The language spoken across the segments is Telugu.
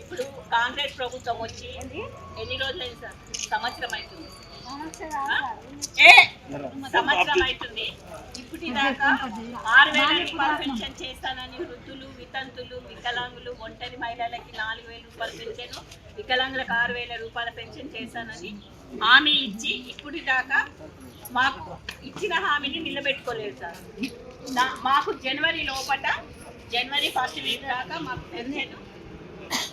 ఇప్పుడు కాంగ్రెస్ ప్రభుత్వం ఎన్ని సార్? సంవత్సరం అవుతుంది సంవత్సరం ఆరు వేల పెన్షన్ చేస్తానని వృద్ధులు వితంతులు వికలాంగులు ఒంటరి మహిళలకి నాలుగు వేల రూపాయల పెన్షన్ వికలాంగులకు ఆరు వేల రూపాయల పెన్షన్ చేశానని హామీ ఇచ్చి ఇప్పుడు దాకా మాకు ఇచ్చిన హామీని నిలబెట్టుకోలేదు సార్. నా- మాకు జనవరి లోపల జనవరి ఫస్ట్ వీక్ దాకా మాకు పెన్షన్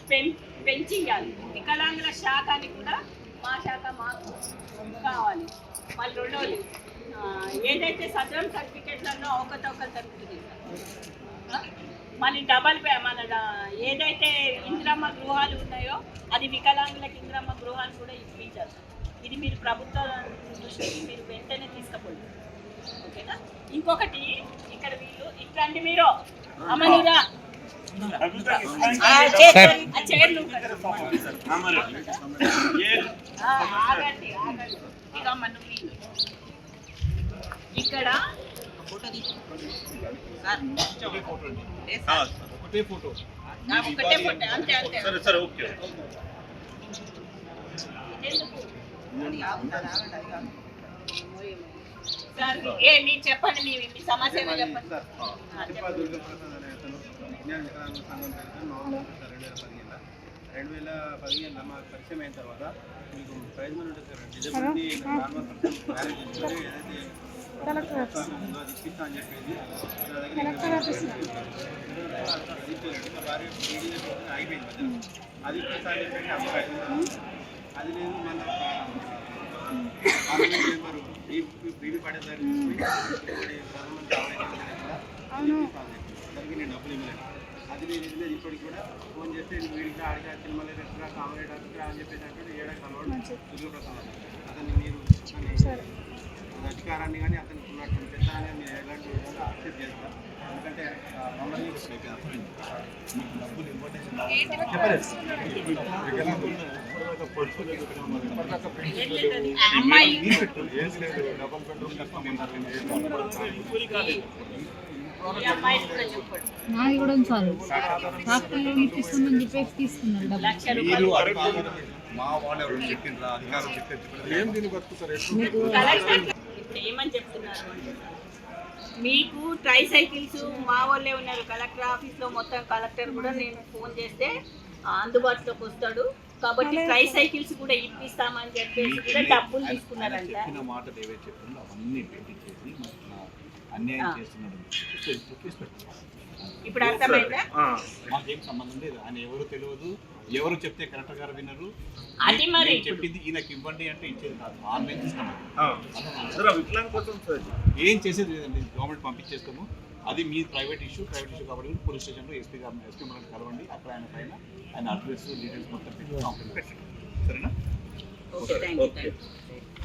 పెం పెంచి ఇవ్వాలి వికలాంగుల శాఖని కూడా మా శాఖ మాకు కావాలి. మళ్ళీ రెండోది ఏదైతే సదరం సర్టిఫికెట్లలో అవకతవకలు జరుగుతుంది మళ్ళీ డబల్ పే మన ఏదైతే ఇందిరమ్మ గృహాలు ఉన్నాయో అది వికలాంగులకు ఇందిరమ్మ గృహాలు కూడా ఇప్పించాలి ఇది మీరు ప్రభుత్వ దృష్టికి మీరు వెంటనే తీసుకుపోండి. ఓకేనా? ఇంకొకటి ఇక్కడ వీళ్ళు ఇట్లాంటి మీరు ఆ, ఆగండి ఆగండి. ఇక మనం వీళ్ళు. ఇక్కడ ఒకటే ఫోటో ఆ, ఒకటే ఫోటో అంతే అంతే సరే సరే ఓకే ఎందుకు? సార్ ఏ మీరు చెప్పండి మీ మీ సమస్య ఏదో చెప్పండి. ఆ, చెప్పండి. రెండు వేల పదిహేనులో మాకు పరిచయం అయిన తర్వాత మీకు ప్రైజ్ మనీ ఉంటుంది sir disability normal person marriage చేసుకొని ఏదైతే అని చెప్పేసి నా దగ్గర అది. అది లేదు మన నేను డబ్బులు ఇవ్వలేదు అది నేను ఇవ్వలేదు ఇప్పటికి కూడా ఫోన్ చేస్తే వీడికి అడిగా తిరుమల రెస్టరా కామరేట్ అని చెప్పేసి అంటే ఏడా కలవడు దుర్గప్రసాద్ అతన్ని మీరు అతని అధికారాన్ని కానీ అతనికి ఉన్నటువంటి పెద్దాన్ని మీరు ఎలాంటి విధంగా యాక్సెప్ట్ చేస్తారు ఎందుకంటే మమ్మల్ని డబ్బులు ఇంపార్టెన్స్ నాది కూడా డాక్టర్ ఇప్పిస్తుందని చెప్పేసి తీసుకున్నాను మీరు మా వాళ్ళు ఎవరు చెప్పిండ్రా అధికారం చెప్పి ఏం దీన్ని బతుకుతారు? ఇప్పుడు ఏమని చెప్తున్నారు? అంటే మీకు ట్రై సైకిల్స్ మా వాళ్ళే ఉన్నారు. కలెక్టర్ ఆఫీస్లో మొత్తం కలెక్టర్ కూడా నేను ఫోన్ చేస్తే అందుబాటులోకి వస్తాడు. కాబట్టి ట్రై సైకిల్స్ కూడా ఇప్పిస్తామని చెప్పేసి కూడా డబ్బులు తీసుకున్నారంట. అవన్నీ అన్యాయం. ఇప్పుడు అర్థమైందా? మాకేం సంబంధం లేదు. ఆయన ఎవరు తెలియదు. ఎవరు చెప్తే కలెక్టర్ గారు వినరు. అది మరి. చెప్పింది ఈయనకి ఇవ్వండి అంటే ఇచ్చేది కాదు. ఆన్లైన్ సిస్టమ్ కోసం ఏం చేసేది లేదండి. గవర్నమెంట్ పంపించేస్తాము. అది మీ ప్రైవేట్ ఇష్యూ. ప్రైవేట్ ఇష్యూ కాబట్టి పోలీస్ స్టేషన్లో ఎస్పీ గారు ఎస్పీ మనల్ని కలవండి. అక్కడ ఆయన పైన ఆయన అడ్రస్ డీటెయిల్స్ మొత్తం పెట్టి కంప్లైంట్ పెట్టండి. సరేనా? Okay thank you thank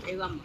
you ఇవ్వమ్మా.